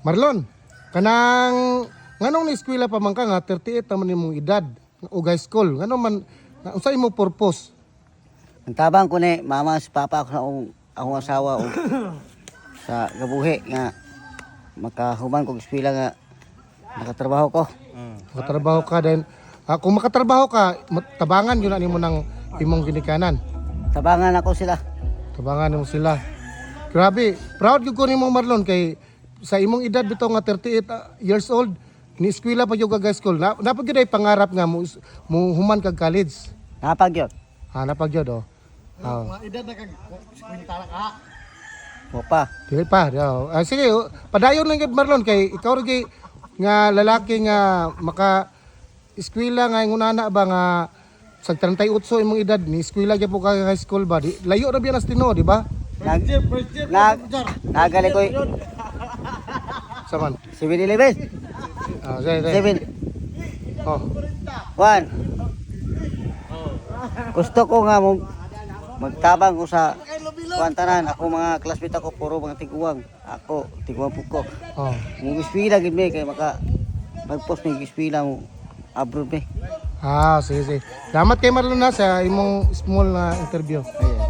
Marlon, kanang nganong ni eskwela pa man ka nga 38 naman imong edad o high school. Ngano man nga- unsa imong purpose? Ang tabang ko ni mama si papa ako sa akong, asawa o sa gabuhi nga makahuman kog eskwela nga nakatrabaho ko. Makatrabaho ka din. Ah, kung makatrabaho ka, tabangan yun na nimo ng imong ginikanan. Tabangan ako sila. Tabangan mo sila. Grabe, proud gyud ko nimo Marlon kay sa imong edad bitaw nga 38 ah, years old, ni eskwela pa jud ka high school. Na, napag ay pangarap nga mo, mo human kag college. Napag yun. Ah, napag gyud oh. Ah. Mo pa. Dili pa. daw. Ah, sige, oh, padayon lang gid Marlon kay ikaw rin nga lalaki nga maka eskwela nga ingunana ba nga sa 38 imong edad ni eskwela gyud po ka high school ba di, layo ra biya nas tino di ba Nag, nag, nagali ko saman 7-Eleven. ah sige, sige. 7. oh Juan. Gusto ko nga mong magtabang ko sa kuantanan. Ako mga classmate ako, puro mga tiguang. Ako, tiguang po ko. oh Mong ispila gid kay maka magpost mi ispila mo abroad mi. ah sige sige salamat kay Marlon na sa imong small na interview Ayan.